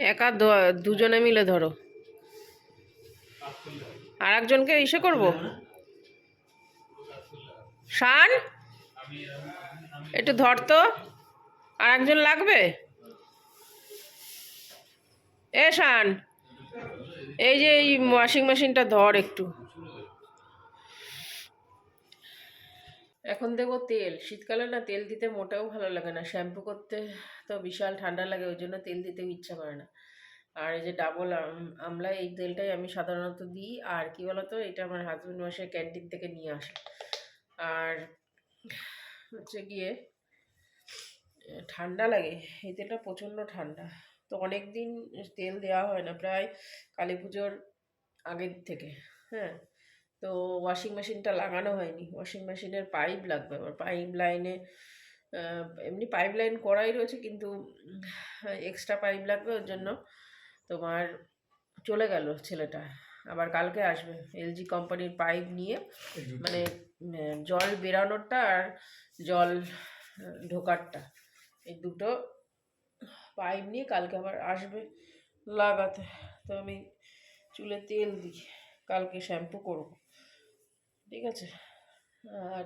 একা দুজনে মিলে ধরো। আর একজনকে ইসে করব? শান, একটু ধর তো। আর একজন লাগবে? এ শান, এই যে এই ওয়াশিং মেশিনটা ধর একটু। এখন দেবো তেল। শীতকালে না তেল দিতে মোটেও ভালো লাগে না। শ্যাম্পু করতে তো বিশাল ঠান্ডা লাগে, ওই জন্য তেল দিতেও ইচ্ছা করে না। আর এই যে ডাবল আমলা, এই তেলটাই আমি সাধারণত দিই। আর কি বলতো, এটা আমার হাজব্যান্ড মাসে ক্যান্টিন থেকে নিয়ে আসে। আর হচ্ছে গিয়ে ঠান্ডা লাগে। এই তেলটা প্রচণ্ড ঠান্ডা। তো অনেক দিন তেল দেওয়া হয় না, প্রায় কালী পুজোর আগের থেকে। হ্যাঁ। তো ওয়াশিং মেশিনটা লাগানো হয়নি। ওয়াশিং মেশিনের পাইপ লাগবে আবার পাইপ লাইনে এমনি পাইপ লাইন করাই রয়েছে কিন্তু এক্সট্রা পাইপ লাগবে ওর জন্য। তোমার চলে গেল ছেলেটা। আবার কালকে আসবে এলজি কোম্পানির পাইপ নিয়ে। মানে জল বেরানোরটা আর জল ঢোকারটা। এই দুটো পাইপ নিয়ে কালকে আবার আসবে লাগাতে। তো আমি চুলে তেল দিই। কালকে শ্যাম্পু করব। ঠিক আছে। আর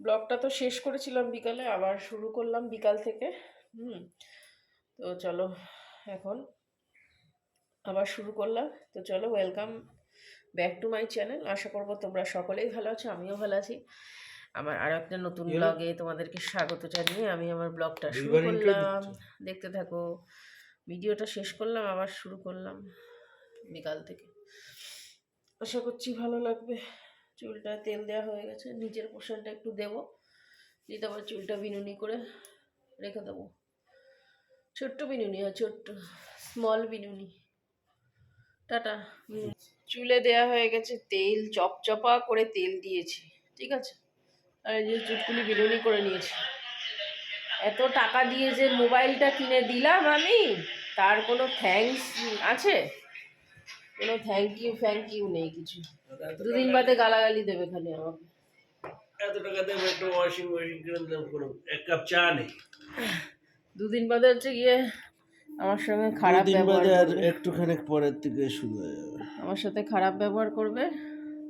ব্লগটা তো শেষ করেছিলাম বিকালে আবার শুরু করলাম বিকাল থেকে। হুম তো চলো এখন আবার শুরু করলাম। তো চলো welcome back to my channel আশা করব তোমরা সকলেই ভালো আছো আমিও ভালো আছি। আমার আর একটা নতুন ব্লগে তোমাদেরকে স্বাগত জানিয়ে আমি আমার ব্লগটা শুরু করলাম। দেখতে থাকো ভিডিওটা শেষ করলাম আবার শুরু করলাম বিকাল থেকে। আশা করছি ভালো লাগবে। চুলটা তেল দেওয়া হয়ে গেছে নিচের পোর্শনটা একটু দেবো। দিয়ে তারপর চুলটা বিনুনি করে রেখে দেবো। ছোট্ট বিনুনি, হয়, ছোট্ট স্মল বিনুনি। টাটা চুলে দেয়া হয়ে গেছে তেল, চপচপা করে তেল দিয়েছি, ঠিক আছে? আর এই যে চুটকুলি বিনুনি করে নিয়েছি। এত টাকা দিয়ে যে মোবাইলটা কিনে দিলাম আমি, তার কোনো থ্যাঙ্কস আছে? কোনো থ্যাংক ইউ থ্যাংক ইউ নেই কিছু। দুদিন বাদে গালাগালি দেবে খালি আমাকে। এত টাকা দেবো একটা ওয়াশিং মেশিন কিনে দিলাম কোনো এক কাপ চা নেই। দুদিন বাদে হচ্ছে গিয়ে আমার সঙ্গে খারাপ ব্যবহার আর একটুখানি পরের থেকে শুরু হয়ে যাবে। আমার সাথে খারাপ ব্যবহার করবে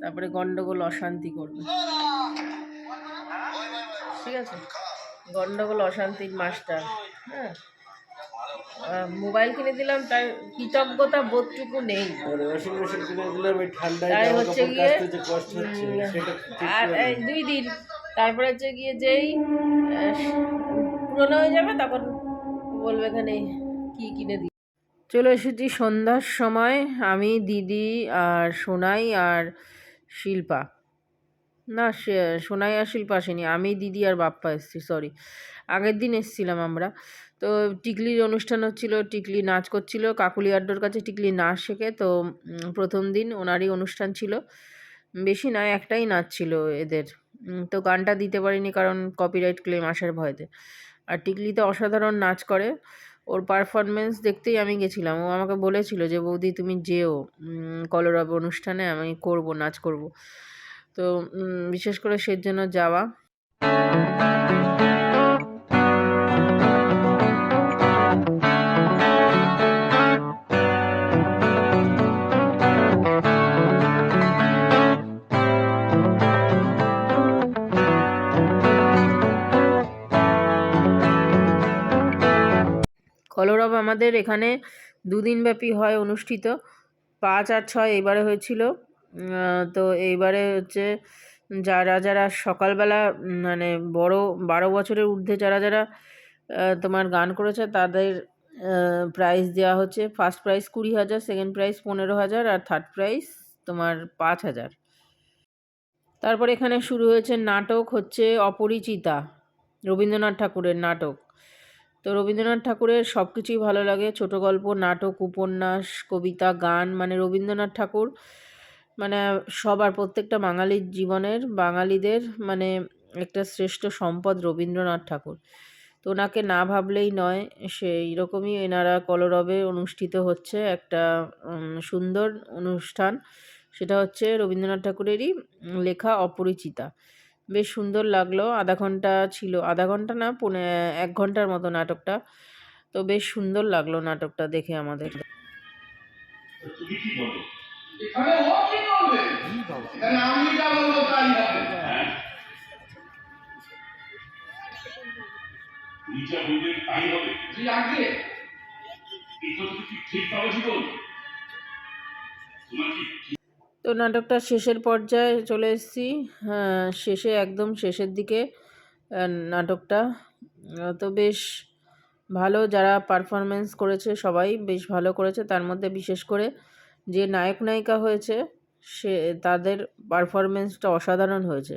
তারপরে গন্ডগোল অশান্তি করবে। ঠিক আছে? গন্ডগোল অশান্তির মাস্টার। হ্যাঁ? মোবাইল কিনে দিলাম তার কৃতজ্ঞতা বোধটুকু নেই। তাই হচ্ছে গিয়ে আর দিই। দিন তারপরে হচ্ছে গিয়ে যেই পুরনো হয়ে যাবে তখন বলবে এখানে কি কিনে দিই চলে এসেছি সন্ধ্যার সময়। আমি দিদি আর সোনাই আর শিল্পা। না, সে- সোনাই আর শিল্পা আসেনি। আমি, দিদি আর বাপ্পা এসেছি সরি আগের দিন এসেছিলাম আমরা। তো টিকলির অনুষ্ঠান হচ্ছিল, টিকলি নাচ করছিল, কাকুলি আড্ডোর কাছে টিকলি নাচ শেখে, তো প্রথম দিন ওনারই অনুষ্ঠান ছিল। বেশি নয় একটাই নাচ ছিল এদের। তো গানটা দিতে পারিনি কারণ কপিরাইট ক্লেম আসার ভয়তে। আর টিকলিতে অসাধারণ নাচ করে। ওর পারফরমেন্স দেখতেই আমি গেছিলাম। ও আমাকে বলেছিল যে, বৌদি, তুমি যেও কলরব অনুষ্ঠানে, আমি করব, নাচ করব। তো বিশেষ করে সের জন্য যাওয়া। কলরব আমাদের এখানে দুদিন ব্যাপী হয় অনুষ্ঠিত। পাঁচ আর ছয় এবারে হয়েছিল। তো এইবারে হচ্ছে যারা যারা সকালবেলা মানে বড়, বারো বছরের ঊর্ধ্বে যারা যারা তোমার গান করেছে তাদের প্রাইজ দেওয়া হচ্ছে। ফার্স্ট প্রাইজ কুড়ি হাজার সেকেন্ড প্রাইজ পনেরো হাজার আর থার্ড প্রাইজ তোমার পাঁচ হাজার। তারপর এখানে শুরু হয়েছে নাটক হচ্ছে অপরিচিতা, রবীন্দ্রনাথ ঠাকুরের নাটক। তো রবীন্দ্রনাথ ঠাকুরের সব কিছুই ভালো লাগে, ছোট গল্প, নাটক, উপন্যাস, কবিতা, গান মানে রবীন্দ্রনাথ ঠাকুর মানে সবার, প্রত্যেকটা বাঙালির জীবনের, বাঙালিদের মানে একটা শ্রেষ্ঠ সম্পদ রবীন্দ্রনাথ ঠাকুর। তো ওনাকে না ভাবলেই নয়, সেই রকমই এনারা কলরবে অনুষ্ঠিত হচ্ছে একটা সুন্দর অনুষ্ঠান। সেটা হচ্ছে রবীন্দ্রনাথ ঠাকুরেরই লেখা অপরিচিতা। বেশ সুন্দর লাগল, আধা ঘণ্টা ছিল, আধা ঘণ্টা না, পৌনে এক ঘণ্টার মতো নাটকটা। তো বেশ সুন্দর লাগল নাটকটা দেখে আমাদের। এখানে এখানে আমি যা বলব তাই হবে যা বলবেন তাই হবে। জি আগে। এই কি ঠিক পাবো জীবন। তোমার কি তো নাটকটা শেষের পর্যায়ে চলে এসেছি। হ্যাঁ শেষে একদম শেষের দিকে নাটকটা। তো বেশ ভালো যারা পারফরমেন্স করেছে সবাই বেশ ভালো করেছে। তার মধ্যে বিশেষ করে যে নায়ক নায়িকা হয়েছে সে তাদের পারফরমেন্সটা অসাধারণ হয়েছে।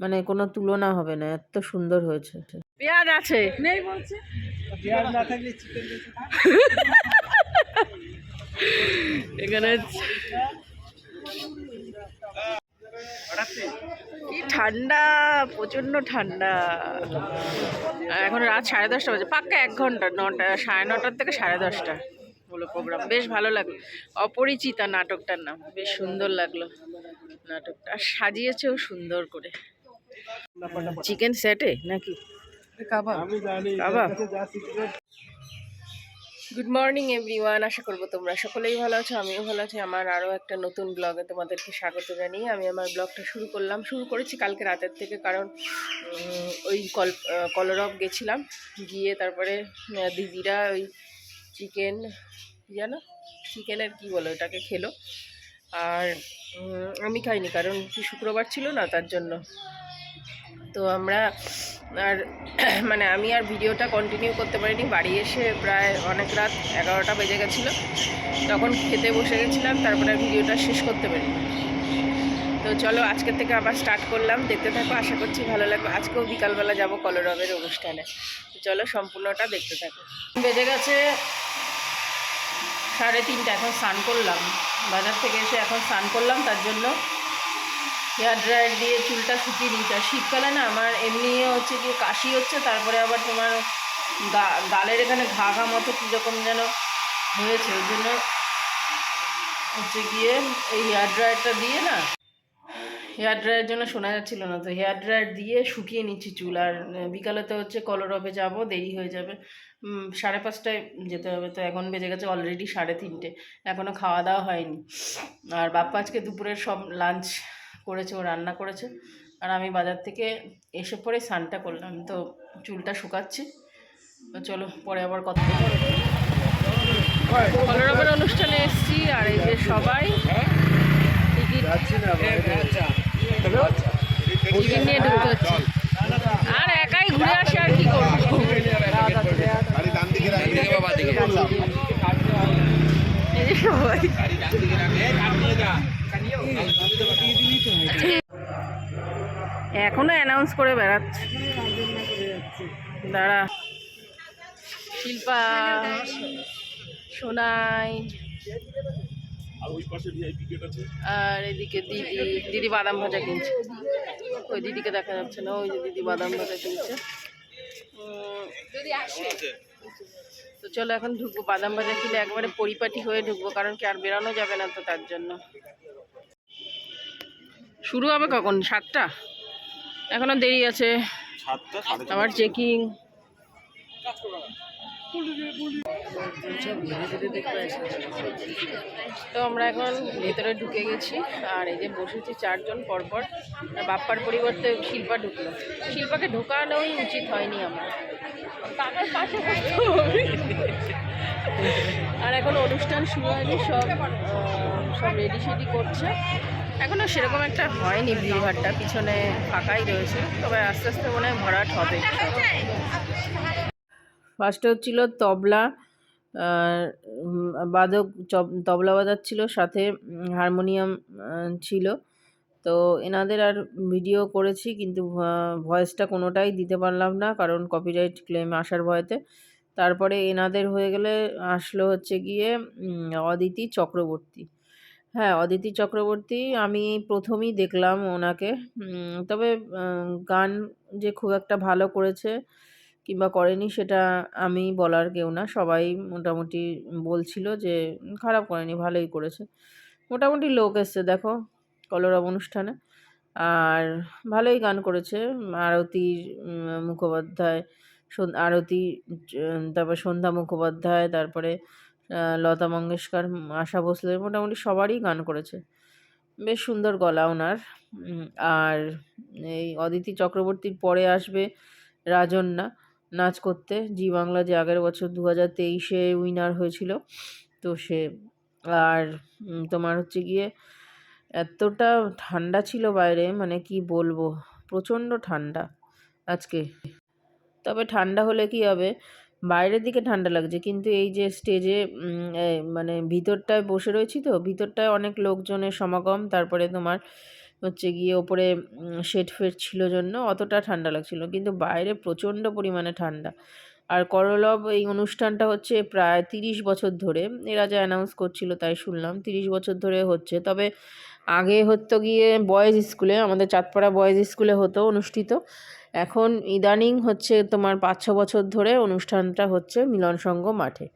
মানে কোনো তুলনা হবে না এত সুন্দর হয়েছে। পেঁয়াজ আছে। নেই বলছে। পেঁয়াজ না থাকলে এখানে কি ঠান্ডা প্রচণ্ড ঠান্ডা। এখন রাত সাড়ে দশটা বাজে। পাক্কা এক ঘণ্টা নটা সাড়ে নটার থেকে সাড়ে দশটা। হলো প্রোগ্রাম বেশ ভালো লাগল। অপরিচিতা নাটকটার নাম। বেশ সুন্দর লাগল নাটকটা। আর সাজিয়েছেও সুন্দর করে। চিকেন সেটে নাকি? গুড মর্নিং এভরিওয়ান আশা করব তোমরা সকলেই ভালো আছো আমিও ভালো আছি। আমার আরও একটা নতুন ব্লগে তোমাদেরকে স্বাগত জানিয়ে আমি আমার ব্লগটা শুরু করলাম। শুরু করেছি কালকে রাতের থেকে কারণ ওই কল কলরব গেছিলাম। গিয়ে তারপরে দিদিরা ওই চিকেন, জানো? চিকেনের কি বলো এটাকে খেলো। আর আমি খাইনি, কারণ কি শুক্রবার ছিল না, তার জন্য। তো আমরা, আর মানে আমি আর ভিডিওটা কন্টিনিউ করতে পারিনি। বাড়ি এসে প্রায় অনেক রাত এগারোটা বেজে গেছিল। তখন খেতে বসে গেছিলাম, তারপরে ভিডিওটা শেষ করতে পারিনি। তো চলো আজকের থেকে আবার স্টার্ট করলাম। দেখতে থাকো, আশা করছি ভালো লাগবে। আজকেও বিকালবেলা যাব কলরবের অনুষ্ঠানে। চলো সম্পূর্ণটা দেখতে থাকো। বেজে গেছে সাড়ে তিনটা, এখন স্নান করলাম। বাজার থেকে এসে এখন স্নান করলাম, তার জন্য হেয়ার ড্রায়ার দিয়ে চুলটা শুকিয়ে নিয়েছি। আর শীতকালে না, আমার এমনি হচ্ছে কি কাশি হচ্ছে, তারপরে আবার তোমার গা, গালের এখানে ঘা ঘা মতো কীরকম যেন হয়েছে। ওই জন্য হচ্ছে গিয়ে এই হেয়ার ড্রায়ারটা দিয়ে না হেয়ার ড্রায়ার জন্য শোনা যাচ্ছিল না তো। হেয়ার ড্রায়ার দিয়ে শুকিয়ে নিচ্ছি চুল। আর বিকালে তো হচ্ছে কলরবে যাব দেরি হয়ে যাবে। সাড়ে পাঁচটায় যেতে হবে তো এখন বেজে গেছে অলরেডি সাড়ে তিনটে। এখনও খাওয়া দাওয়া হয়নি। আর বাপ্পা আজকে দুপুরের সব লাঞ্চ করেছে ও রান্না করেছে। আর আমি বাজার থেকে এসে পরে স্নানটা করলাম। তো চুলটা শুকাচ্ছি। তো চলো পরে আবার কথা কলরবের অনুষ্ঠানে এসেছি আর এই যে সবাই টিকিট নিয়ে হচ্ছে আর একাই ঘুরে আসে আর কি করব? এই যে সবাই এখনও অ্যানাউন্স করে বেড়াচ্ছে। দাঁড়া। শিল্পা সোনাই। আর এদিকে দিদি দিদি বাদাম ভাজা কিনছে। ওই দিদিকে দেখা যাচ্ছে না ওই যে দিদি বাদাম ভাজা কিনছে। তো চলো এখন ঢুকবো বাদাম ভাজা কিনে একবারে পরিপাটি হয়ে ঢুকবো কারণ কি আর বেরানো যাবে না তো তার জন্য। শুরু হবে কখন? সাতটা? এখনও দেরি আছে। আবার চেকিং তো আমরা এখন ভেতরে ঢুকে গেছি আর এই যে বসেছি চারজন পরপর। বাপ্পার পরিবর্তে শিল্পা ঢুকলো। শিল্পাকে ঢোকানোই উচিত হয়নি আমার। পাশে আর এখন অনুষ্ঠান শুরু হয়নি সব সব রেডি সেডি করছে। এখনও সেরকম একটা হয়নি ভিড়ভাড়টা পিছনে ফাঁকাই রয়েছে। তবে আস্তে আস্তে মনে হয় ভরাট হবে। ফার্স্টে হচ্ছিল তবলা বাদক তবলা বাজাচ্ছিল সাথে হারমোনিয়াম ছিল। তো এনাদের আর ভিডিও করেছি, কিন্তু ভয়েসটা কোনোটাই দিতে পারলাম না, কারণ কপিরাইট ক্লেম আসার ভয়েতে। তারপরে এনাদের হয়ে গেলে আসলো হচ্ছে গিয়ে অদিতি চক্রবর্তী। হ্যাঁ অদিতি চক্রবর্তী আমি প্রথমেই দেখলাম ওনাকে। তবে গান যে খুব একটা ভালো করেছে কিংবা করেনি সেটা আমি বলার কেউ না। সবাই মোটামুটি বলছিল যে খারাপ করেনি, ভালোই করেছে। মোটামুটি লোক এসছে, দেখো, কলরব অনুষ্ঠানে। আর ভালোই গান করেছে। আরতির মুখোপাধ্যায় আরতি তারপর সন্ধ্যা মুখোপাধ্যায়, তারপরে লতা মঙ্গেশকর, আশা ভোসলে, মোটামুটি সবারই গান করেছে। বেশ সুন্দর গলা ওনার। আর এই অদিতি চক্রবর্তীর পরে আসবে রাজন্যা। নাচ করতে। জি বাংলা যে আগের বছর দু হাজার তেইশে উইনার হয়েছিল, তো সে আর তোমার হচ্ছে গিয়ে এতটা ঠান্ডা ছিল বাইরে মানে কি বলব, প্রচণ্ড ঠান্ডা আজকে। তবে ঠান্ডা হলে কি হবে, বাইরের দিকে ঠান্ডা লাগছে, কিন্তু এই যে স্টেজে মানে ভিতরটায় বসে রয়েছি তো, ভিতরটায় অনেক লোকজনের সমাগম, তারপরে তোমার হচ্ছে গিয়ে ওপরে শেড ফেড ছিল জন্য অতটা ঠান্ডা লাগছিল। কিন্তু বাইরে প্রচণ্ড পরিমাণে ঠান্ডা। আর করলব এই অনুষ্ঠানটা হচ্ছে প্রায় তিরিশ বছর ধরে। এরা যা অ্যানাউন্স করছিল তাই শুনলাম। তিরিশ বছর ধরে হচ্ছে। তবে আগে হতো গিয়ে বয়েজ স্কুলে আমাদের চাঁদপাড়া বয়েজ স্কুলে হতো অনুষ্ঠিত। এখন ইদানিং হচ্ছে তোমার পাঁচ, ছ বছর ধরে অনুষ্ঠানটা হচ্ছে মিলন সংঘ মাঠে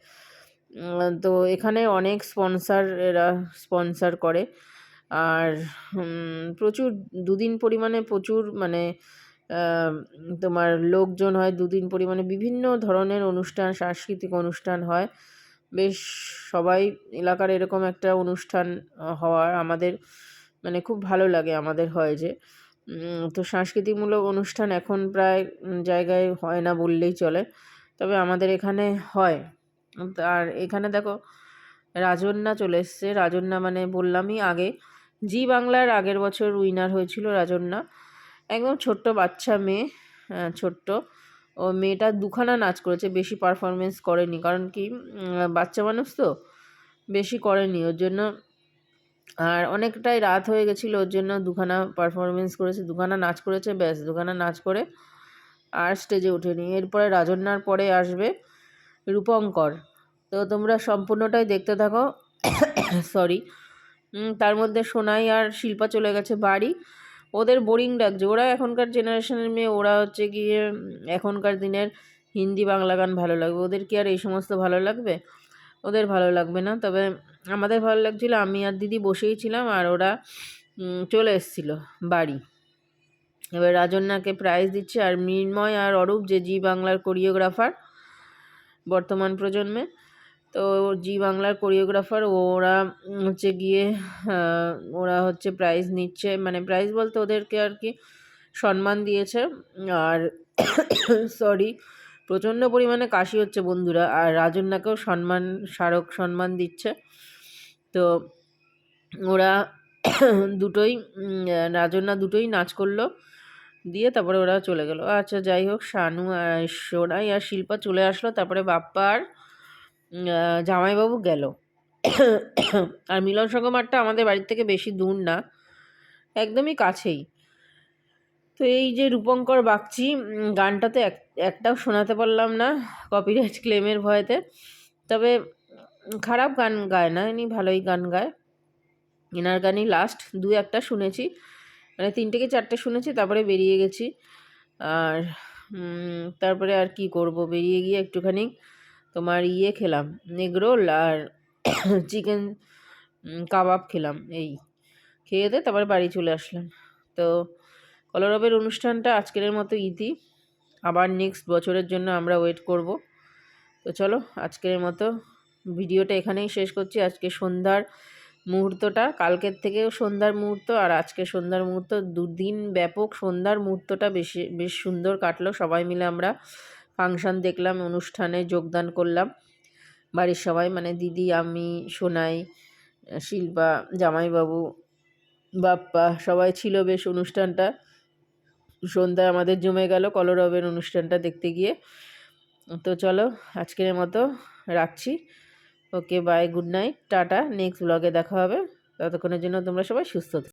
তো এখানে অনেক স্পন্সার এরা স্পন্সার করে। আর প্রচুর দুদিন পরিমাণে প্রচুর মানে তোমার লোকজন হয়, দুদিন পরিমাণে বিভিন্ন ধরনের অনুষ্ঠান, সাংস্কৃতিক অনুষ্ঠান হয়। বেশ সবাই এলাকার এরকম একটা অনুষ্ঠান হওয়ার আমাদের মানে খুব ভালো লাগে, আমাদের হয় যে। তো সাংস্কৃতিকমূলক অনুষ্ঠান এখন প্রায় জায়গায় হয় না বললেই চলে। তবে আমাদের এখানে হয়। আর এখানে দেখো, রাজন্যা চলে এসছে। রাজন্যা মানে বললামই আগে জি বাংলার আগের বছর উইনার হয়েছিল রাজন্যা। একদম ছোট্ট বাচ্চা মেয়ে ছোট্ট। ও মেয়েটা দুখানা নাচ করেছে, বেশি পারফরমেন্স করেনি। কারণ কি বাচ্চা মানুষ তো, বেশি করেনি। ওর জন্য আর অনেকটাই রাত হয়ে গেছিল, ওর জন্য দুখানা পারফরমেন্স করেছে, দুখানা নাচ করেছে, ব্যাস, দুখানা নাচ করে আর স্টেজে ওঠেনি। এরপরে রাজন্যার পরে আসবে রূপঙ্কর। তো তোমরা সম্পূর্ণটাই দেখতে থাকো। সরি তার মধ্যে সোনাই আর শিল্পা চলে গেছে বাড়ি। ওদের বোরিং লাগছে ওরা এখনকার জেনারেশনের মেয়ে, ওরা হচ্ছে গিয়ে এখনকার দিনের হিন্দি বাংলা গান ভালো লাগবে। ওদের কি আর এই সমস্ত ভালো লাগবে? ওদের ভালো লাগবে না। তবে আমাদের ভালো লাগছিল, আমি আর দিদি বসেই ছিলাম আর ওরা চলে এসেছিল বাড়ি। এবার রাজন্যাকে প্রাইজ দিচ্ছে আর মৃন্ময় আর অরূপ, যে জি বাংলার কোরিওগ্রাফার বর্তমান প্রজন্মে। তো জি বাংলার কোরিওগ্রাফার ওরা হচ্ছে গিয়ে ওরা হচ্ছে প্রাইজ নিচ্ছে। মানে প্রাইজ বলতে ওদেরকে আর কি সম্মান দিয়েছে। আর সরি প্রচণ্ড পরিমাণে কাশি হচ্ছে বন্ধুরা। আর রাজন্যাকেও সম্মান স্মারক সম্মান দিচ্ছে। তো ওরা দুটোই রাজন্যা দুটোই নাচ করল। দিয়ে তারপরে ওরা চলে গেল। আচ্ছা যাই হোক, শানু সোনাই আর শিল্পা চলে আসলো। তারপরে বাপ্পা আর জামাইবাবু গেল। আর মিলন মাঠটা আমাদের বাড়ির থেকে বেশি দূর না, একদমই কাছেই। তো এই যে রূপঙ্কর বাগচি গানটাতে এক, একটাও শোনাতে পারলাম না কপিরাইট ক্লেমের ভয়েতে। তবে খারাপ গান গায় না, ইনি ভালোই গান গায়। এনার গানই লাস্ট দু একটা শুনেছি মানে তিনটে কি চারটে শুনেছি, তারপরে বেরিয়ে গেছি। আর তারপরে আর কি করব, বেরিয়ে গিয়ে একটুখানি তোমার ইয়ে খেলাম এগরোল আর চিকেন কাবাব খেলাম, এই। খেয়ে দিয়ে তারপরে বাড়ি চলে আসলাম। তো কলরবের অনুষ্ঠানটা আজকের মতো ইতি। আবার নেক্সট বছরের জন্য আমরা ওয়েট করব। তো চলো, আজকের মতো ভিডিওটা এখানেই শেষ করছি। আজকে সন্ধ্যার মুহূর্তটা, কালকের থেকেও সন্ধ্যার মুহূর্ত আর আজকে সন্ধ্যার মুহূর্ত দুদিন ব্যাপক সন্ধ্যার মুহূর্তটা বেশি, বেশ সুন্দর কাটলো। সবাই মিলে আমরা ফাংশান দেখলাম, অনুষ্ঠানে যোগদান করলাম। বাড়ির সবাই মানে দিদি, আমি, সোনাই, শিল্পা, জামাইবাবু, বাপ্পা, সবাই ছিল বেশ অনুষ্ঠানটা। সন্ধ্যায় আমাদের জমে গেল কলরবের অনুষ্ঠানটা দেখতে গিয়ে। তো চলো, আজকের মতো রাখছি। Okay bye good night tata next ব্লগে দেখা হবে। ততক্ষণের জন্য তোমরা সবাই সুস্থ।